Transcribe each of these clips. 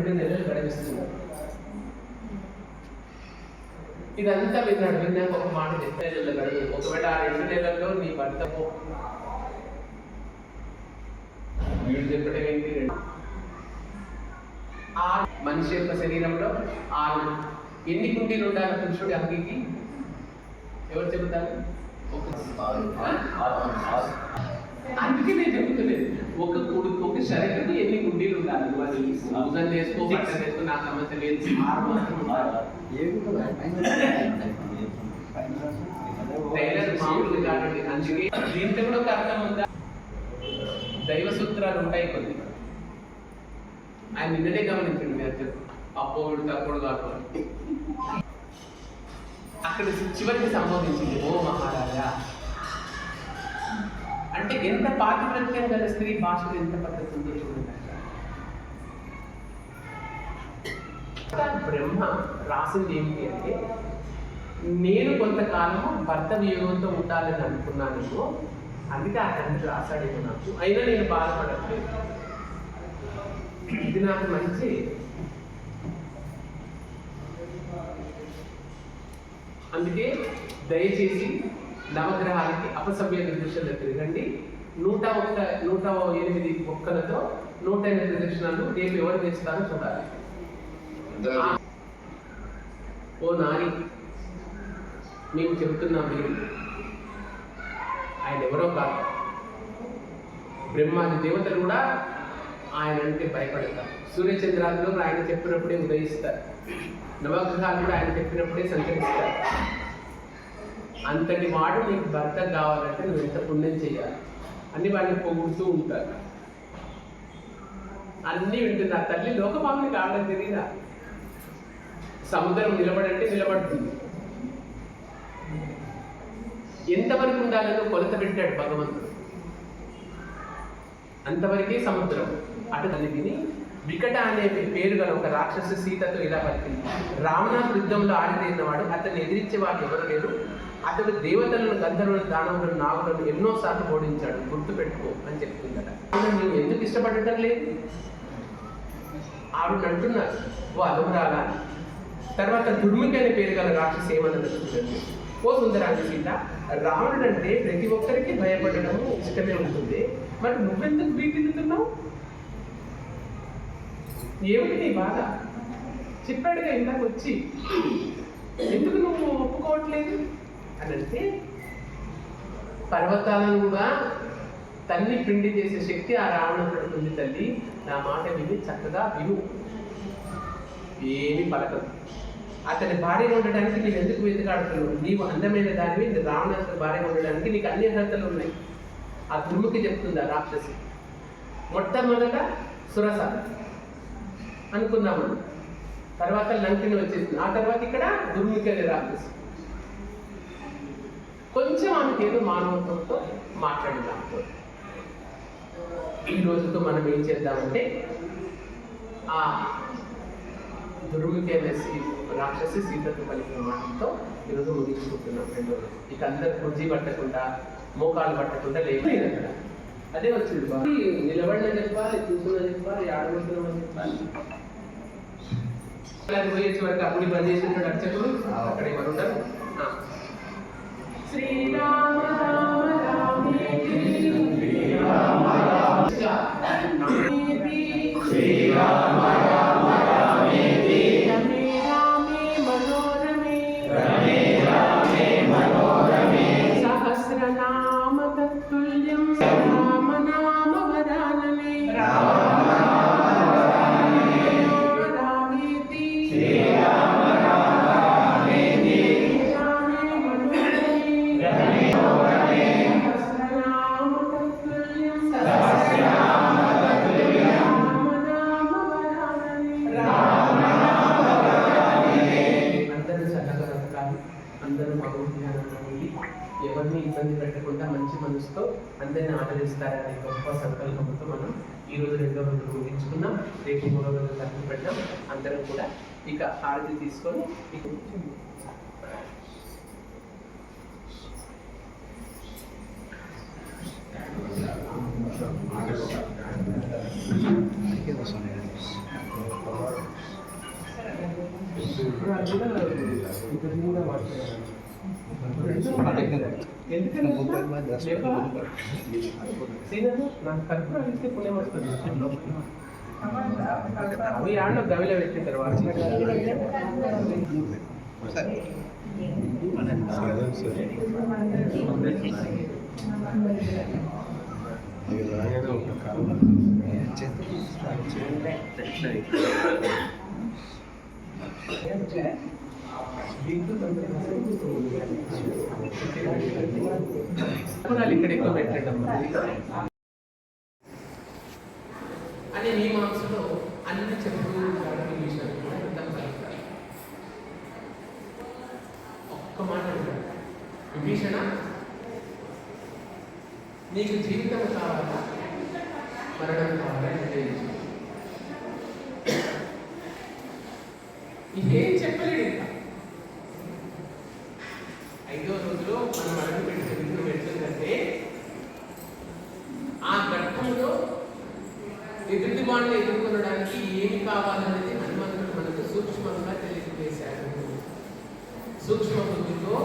రెండు నెలలు గడిపిస్తున్నారు ఇదంతా విన్నాడు విన్నాక ఒక మాట చెప్పే నెలలు గడువు ఒకవేళ ఆ రెండు నెలల్లో నీ భర్త వీడు చెప్పడం ఏంటి? ఆ మనిషి యొక్క శరీరంలో ఆ ఎన్ని కుండీలు ఉండాలి పురుషుడి అంగికి? ఎవరు చెబుతారు? ఒక- అందుకే నేను చెబుతలేదు ఒక కుడి ఒక శరీరం ఎన్ని గుండీలు ఉండాలి? వాళ్ళు భుజం చేసుకో బట్టలు చేసుకో నాకు సమస్య లేదు. టైలర్ మామూలు కాదండి. అందుకే దీంట్లో కూడా ఒక అర్థం ఉందా? దైవ సూత్రాలు ఉంటాయి కొన్ని. ఆయన నిన్ననే గమనించండి మీరు చెప్పు అప్పుడు తప్పుడు అని. అక్కడ చివరికి సంబోధించింది ఓ మహారాజా అంటే ఎంత పాతివ్రత్యం గల స్త్రీ భాషలు ఎంత పద్ధతి ఉందో చూడండి. బ్రహ్మ రాసింది ఏంటి అంటే నేను కొంతకాలం భర్త వియోగంతో ఉండాలని అనుకున్నాను అందుకే ఆ తండ్రి రాశాడేమో నాకు. అయినా నేను బాధపడట్లేదు. ఇది నాకు మంచి అందుకే దయచేసి నవగ్రహాలకి అపసవ్య దిశలో తిరగండి నూట ఒక్క నూట ఎనిమిది ఒక్కలతో నూట ఎనిమిది దక్షిణాలు రేపు ఎవరు తెస్తారో చూడాలి. ఓ నారి మేము చెబుతున్నాం మీరు ఆయన ఎవరో కాదు. బ్రహ్మాది దేవతలు కూడా ఆయన అంటే భయపడతారు. సూర్యచంద్రాదులు ఆయన చెప్పినప్పుడే ఉదయిస్తారు. నవగ్రహాలు కూడా ఆయన చెప్పినప్పుడే సంచరిస్తారు. అంతటి వాడు నీకు భర్త కావాలంటే నువ్వు ఎంత పుణ్యం చేయాలి? అన్ని వాళ్ళని పొగుడుతూ ఉంటారు. అన్నీ వింటున్నారు తల్లి లోకపాముని కావడం తెలియదా సముద్రం నిలబడంటే నిలబడుతుంది. ఎంతవరకు ఉండాలని కొలత పెట్టాడు భగవంతుడు. అంతవరకే సముద్రం. అటు కలిగిని వికట అనే పేరు గల ఒక రాక్షసు సీతతో ఇలా పలికింది. రామనాథ్ యుద్ధంలో ఆడితేరినవాడు అతన్ని ఎదిరించే వాళ్ళు ఎవరు లేరు? అతడు దేవతలను గంధర్వులను దానవులను నాగులను ఎన్నో సార్లు ఓడించాడు. గుర్తు పెట్టుకో అని చెప్తుందట నువ్వు ఎందుకు ఇష్టపడటం లేదు? ఆవిడ అంటున్నారు ఓ అలుగురాలా తర్వాత దుర్ముఖి అనే పేరు గల రాక్షసు ఏమన్నది చూడండి ఓ సుందరాంగి సీత రావణుడు అంటే ప్రతి ఒక్కరికి భయపడడం ఇష్టమే ఉంటుంది. మరి నువ్వెందుకు భీతిల్లుతున్నావు ఏమిటి నీ బాధ? చెప్పాడుగా ఇందాక వచ్చి ఎందుకు నువ్వు ఒప్పుకోవట్లేదు? అని అంటే పర్వతాలను కూడా తల్లి పిండి చేసే శక్తి ఆ రావణుడు ఉంది తల్లి. నా మాట విని చక్కగా విను. ఏమి పలకదు. అతని భార్యగా ఉండడానికి నేను ఎందుకు వెతుకాడుతున్నావు నీవు అందమైన దానివి రావణాసుడు భార్యగా ఉండడానికి నీకు అన్ని అర్హతలు ఉన్నాయి. ఆ దుర్ముఖి చెప్తుంది ఆ రాక్షసి. మొట్టమొదట సురస అనుకుందాము తర్వాత లంకిని వచ్చేసింది. ఆ తర్వాత ఇక్కడ దుర్ముఖి అనే రాక్షసి. కొంచెం ఆమెకి ఏదో మానవత్వంతో మాట్లాడింది ఆమెతో ఈ రోజుతో మనం ఏం చేద్దామంటే ఆ సీ- రాక్షసి సీతకు పలికిన మాటలతో ఈరోజు ముగించుకుంటున్నాం రెండు రోజులు. ఇక అందరు కుర్జీ పట్టకుండా మోకాలు పట్టకుండా లేదు అక్కడ అదే వచ్చింది బాబు. నిలబడిన చెప్పాలి కూర్చున్న చెప్పాలి ఆడబడుతున్నామని చెప్పాలి అలాగే పోయి వచ్చే వరకు అప్పుడు బంద్ అర్చకుడు. అక్కడ ఎవరు ఉంటారు ఆ. కాదు. అందరూ భగవద్ధ్యానంలో ఎవరిని ఇబ్బంది పెట్టకుండా మంచి మనసుతో అందరిని ఆదరిస్తారనే గొప్ప సంకల్పంతో మనం ఈరోజు రెండో రోజు ముగించుకున్నాం రేపు మూడో రోజు తగ్గి పెట్టాం అందరం కూడా ఇక హారతి తీసుకొని ఇక్కడ Aqui అవి ఆడలో గవిలో పెట్టిన తర్వాత కర్పూరాలు ఇక్కడ ఎక్కువ పెట్టడం అనే మీమాంసలో అన్ని చెప్పులు వాటి విషయాలు కూడా అర్థం కలుగుతారు ఒక్క మాట అంటాడు విభీషణ నీకు జీవితం కావాలా మరణం కావాలా నిర్ణయించు ఇదేం చెప్పలేడు ఇంకా ఐదో రోజులో మనం అడుగు పెట్టి చరిత్ర పెడుతుందంటే ఆ ఘట్టంలో ఎదుటి వాళ్ళని ఎదుర్కొనడానికి ఏమి కావాలనేది హనుమంతుడు మనకు సూక్ష్మంగా తెలియజేశాడు. సూక్ష్మ బుద్ధితో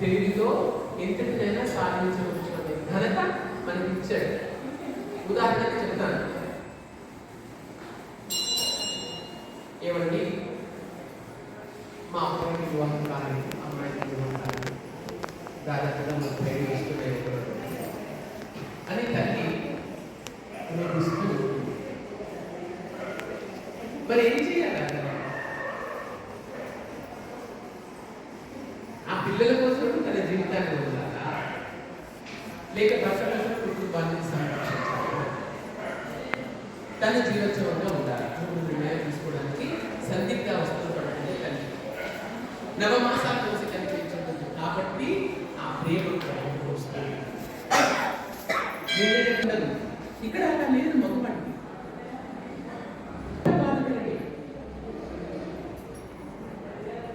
తెలివితో ఎంతటినైనా సాధించవచ్చు అనే ఘనత మనకి ఇచ్చాడు ఉదాహరణకు చెప్తాను. ఏమండి? మా అమ్మాయికి అమ్మాయికి వివాహం కాలేదు. దాదాపుగా ముప్పై ఐదు వస్తున్నాయి అని తల్లి రోగిస్తూ మరి ఏం చేయాలి ప్రారంభం ఇక్కడ అలా లేదు మగవాడికి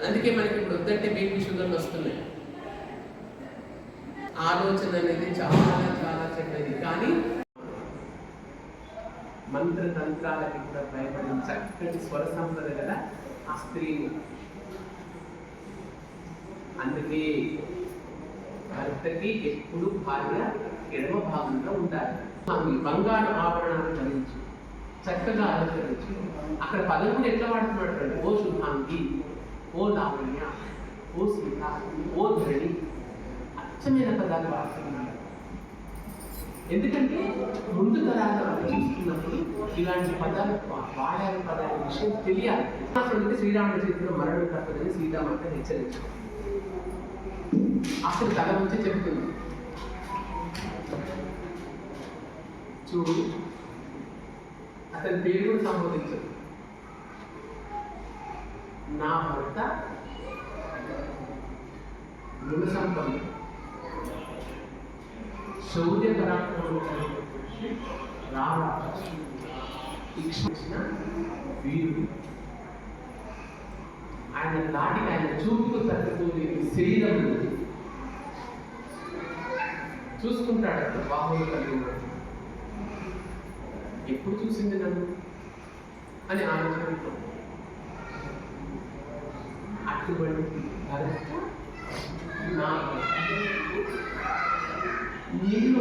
అందుకే మనకి ఇప్పుడు వద్దంటే బీపీ షుగర్లు వస్తున్నాయి. ఆలోచన అనేది చాలా చాలా చెడ్డది. కానీ మంత్రతంత్రాలకి కూడా భయపడిన చక్కటి స్వర సంపద కదా ఆ స్త్రీని. అందుకే భర్తకి ఎప్పుడు భార్య ఎడమ భాగంలో ఉండాలి స్వామి బంగారు ఆభరణాలు ధరించి చక్కగా అలంకరించి అక్కడ పదమూడు ఎట్లా వాడుతున్నాడు ఓ శుభాంగి ఓ లావణ్య ఓ సీత ఓ ధరణి అచ్చమైన పదాలు వాడుతున్నాడు ఎందుకంటే ముందు తరాలు చూస్తున్నప్పుడు ఇలాంటి పదాలు వాడాలి పదాల విషయం తెలియాలి. అసలు శ్రీరాముడి చేతిలో మరణం తప్పదని సీతామాత హెచ్చరించారు. అప్పుడు తల నుంచి చెప్తుంది చూడు అతని పేరు కూడా సంబోధించదు నా భర్త గుణ సంపన్నుడు. శౌర్య పరాక్రమం కలిగిన ఇచ్చిన వీరుడు. ఆయన నాటికి ఆయన చూపుకు తట్టుకోలేని శరీరం ఉంది. చూసుకుంటాడు అక్కడ బాహువులు కలిగి ఉన్నాడు. ఎప్పుడు చూసింది నన్ను? అని ఆలోచన అటువంటి భర్త నా భర్త.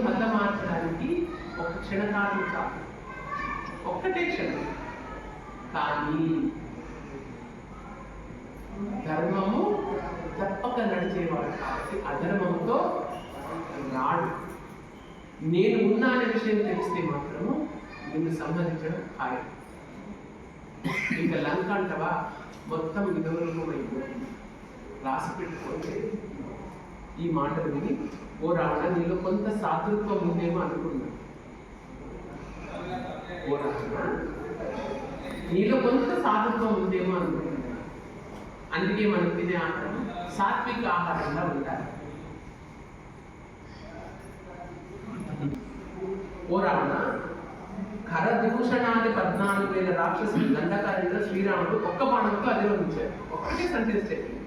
హతమార్చడానికి ఒక క్షణకాలం కాదు ఒక్కటే క్షణం. కానీ ధర్మము తప్పక నడిచేవాడు కాబట్టి అధర్మంతో నేను ఉన్నా అనే విషయం తెలిస్తే మాత్రము నిన్ను సంబంధించడం ఖాయం. ఇంకా లంక అంటవా? మొత్తం విధవరూపమైపోతుంది రాసి పెట్టుకుంటే ఈ మాట విని ఓ రావణ నీలో కొంత సాతృత్వం ఉందేమో అనుకున్నా ఓ రావణ నీలో కొంత సాతృత్వం ఉందేమో అనుకుంటున్నాను అందుకే మనం తినే ఆహారం సాత్విక ఆహారంగా ఉండాలి. ఓ రావణ పద్నాలుగు వేల రాక్షసులు దండకార్యంలో శ్రీరాముడు ఒక్క బాణంతో అధిరోహించాడు ఒక్కటే సెంటెన్స్ చెప్పింది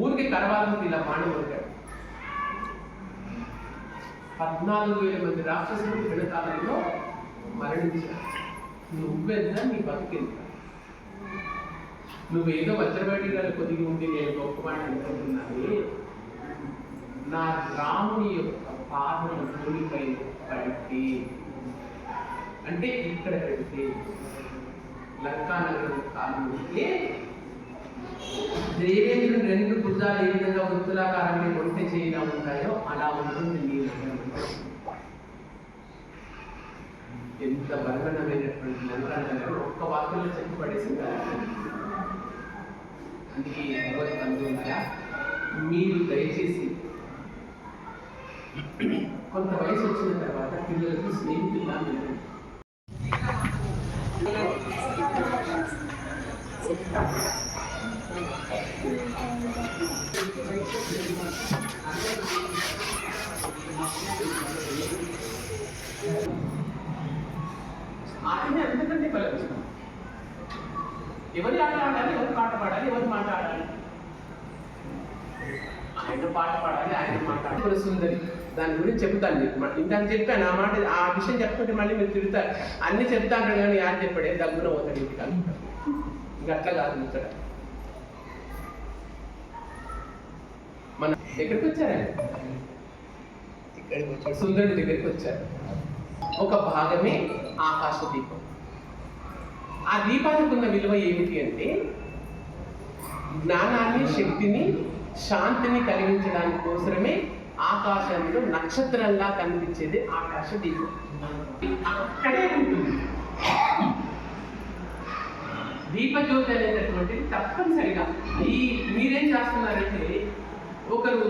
ఊరికి కరవాలకు ఇలా బాణం కొట్టాడు పద్నాలుగు వేల మంది రాక్షసులు క్షణకాలంలో మరణించారు. నువ్వెంత నీ బతికెంత నువ్వేదో వజ్రబడి కొద్దిగా ఉండి నేను గొప్ప మాట అనుకుంటున్నాను నా రాముని యొక్క పాదం భూమిపై పడితే అంటే ఇక్కడ పెడితే లంకానగరం కాలం ఉంటే దేవేంద్రుని రెండు భుజాలు ఏ విధంగా వృత్తులాకారంలో ఒంటె చేయగా ఉంటాయో అలా ఉంటుంది నీ ఎంత బలమైనటువంటి లంకానగరం ఒక్క వాక్యంలో చెప్పి పడేసింది? అందుకే భగవత్ మీరు దయచేసి కొంత వయసు వచ్చిన తర్వాత పిల్లలకు స్నేహితుల్లా మెలగండి. ఆటనే అంతకంటే బలం ఎవరి ఆట ఆడాలి ఎవరి పాట పాడాలి ఎవరి మాట ఆడాలి పాట పాడాలి ఆయన మాట్లాడాలి సుందరి దాని గురించి చెప్తాను మీకు. మ- చెప్పాను ఆ మాట ఆ విషయం చెప్పుకుంటే మళ్ళీ మీరు తిడతారు. అన్ని చెప్తాను కానీ యాడ్ చెప్పాడే దగ్గర పోతాడు ఇంటికి ఇంకా అట్లా కాదు ఇక్కడ మన ఎక్కడికి వచ్చారండి ఇక్కడికి సుందరుడి దగ్గరికి వచ్చారు. ఒక భాగమే ఆకాశ దీపం. ఆ దీపానికి ఉన్న విలువ ఏమిటి అంటే జ్ఞానాన్ని శక్తిని శాంతిని కలిగించడానికి కోసమే ఆకాశంలో నక్షత్రంలా కనిపించేది ఆకాశ దీపం. అక్కడే ఉంటుంది. దీపజ్యోతి అనేటటువంటిది తప్పనిసరిగా. ఈ మీరేం చేస్తున్నారంటే ఒకరు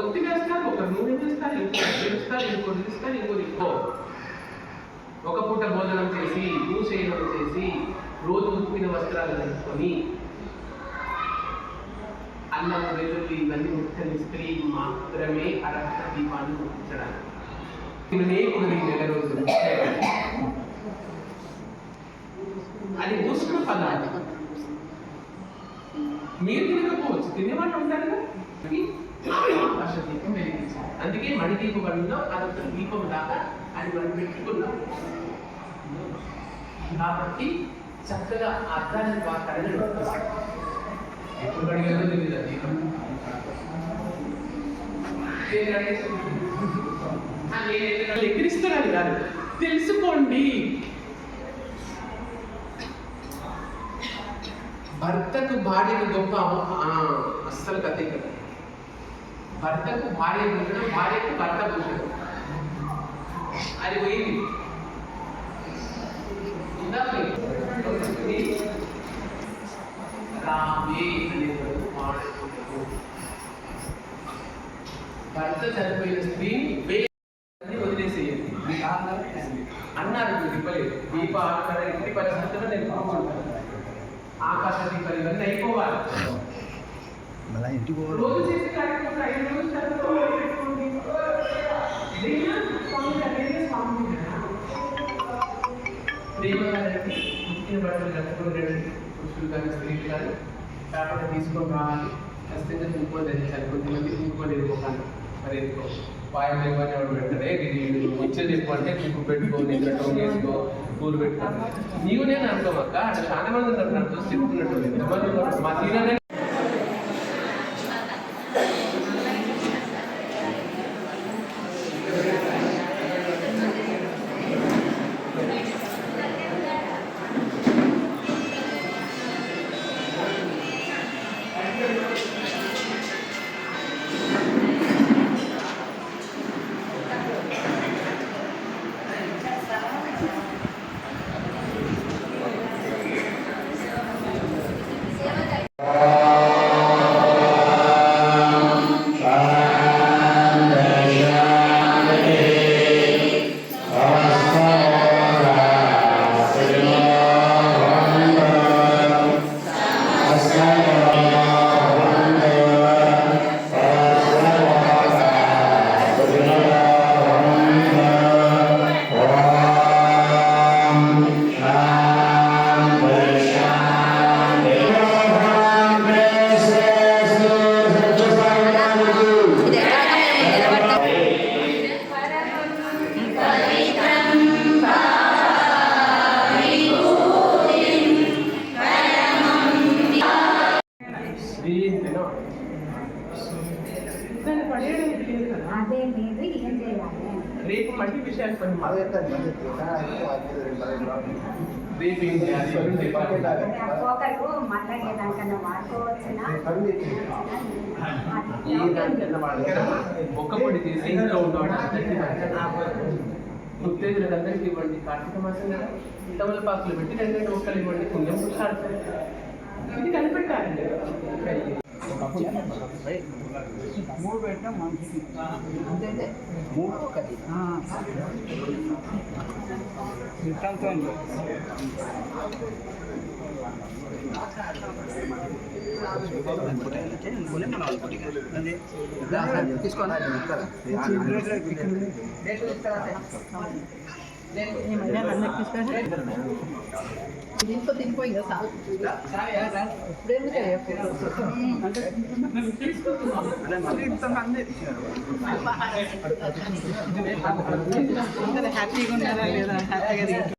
ఒత్తి వేస్తారు ఒకరు నూనె వేస్తారు ఇంకొకరు వేస్తారు ఇంకొకరు వేస్తారు ఇంకో ఇంకో ఒక పూట భోజనం చేసి భూశయనం చేసి రోజు ఉప్పిన వస్త్రాలు ధరించుకొని అన్నం వెలుగు ఇవన్నీ ముట్టని స్త్రీ మాత్రమే అర్హత దీపాన్ని ముట్టించడానికి తిననేకుడు నెల రోజులు అది ఉష్ణ పదార్థం మీరు తినకపోవచ్చు. తినేవాళ్ళు ఉంటారు ఆకాశ దీపం వెలిగించాలి అందుకే మణిదీప బండిలో అదొక దీపం లాగా అది మనం పెట్టుకున్నాం. కాబట్టి చక్కగా అర్థాన్ని బాగా కడగడం ఎప్పుడు కడిగారో తెలియదు ఎక్కిరిస్తున్నాను కాదు. తెలుసుకోండి. భర్తకు భార్యకు గొప్ప అస్సలు కథే భర్తకు భార్య భూషణం భార్యకు భర్త భూషణం అది పోయింది. పోయింది. రామే అనేవాడు వాడుకుంటాడు భర్త చనిపోయిన స్త్రీని వేరే వదిలేసేయండి అన్నారు మీరు ఇవ్వలేదు దీప ఆకార ఇంటి పరిస్థితుల్లో నేను కూర్చుంటాను ఆకాశ దీపాలు ఇవన్నీ అయిపోవాలి మళ్ళీ ఇంటికి పోవాలి రోజు చేసే కార్యక్రమం ఐదు రోజులు చదువుకోవాలి, పెట్టుకోండి. ఇదేనా స్వామి అదేనా స్వామి దేవాలయానికి పుట్టిన బట్టలు కట్టుకుని రండి పురుషులు కానీ స్త్రీలు కానీ కాకపోతే తీసుకొని రావాలి. ఖచ్చితంగా ఇంకో ధరించాలి కొంతమంది ఇంకో ఎదుర్కోవాలి మరి ఎందుకో పాయం ఇవ్వని వాడు పెడతాడే నేను ఇచ్చేది ఎక్కువ అంటే కుంకుమ పెట్టుకో ఇంకా టోన్ వేసుకో పూలు పెట్టుకో. నీవు నేను అనుకోమక్క అక్కడ చాలా మంది ఉన్నారు నాకు చూసి చెప్తున్నట్టు ఎంతమంది ఉన్నారు? మా తీరానే ఒక్క పొడి తీసి ఇంట్లో ఉన్నవాడు అందరికీ ఇవ్వండి. కార్తీక మాసం కదా? తమలపాకులు పెట్టి రెండు రెండు ఒక్కలు ఇవ్వండి. పుణ్యం ఇది కనిపెట్టాలండి. మూడు పెట్టినా మనిషికి అంతే మూడు ఒకటి సిద్ధాంతం దీంతో తినిపో ఇంకా హ్యాపీగా ఉన్నారా లేదా? హ్యాపీగా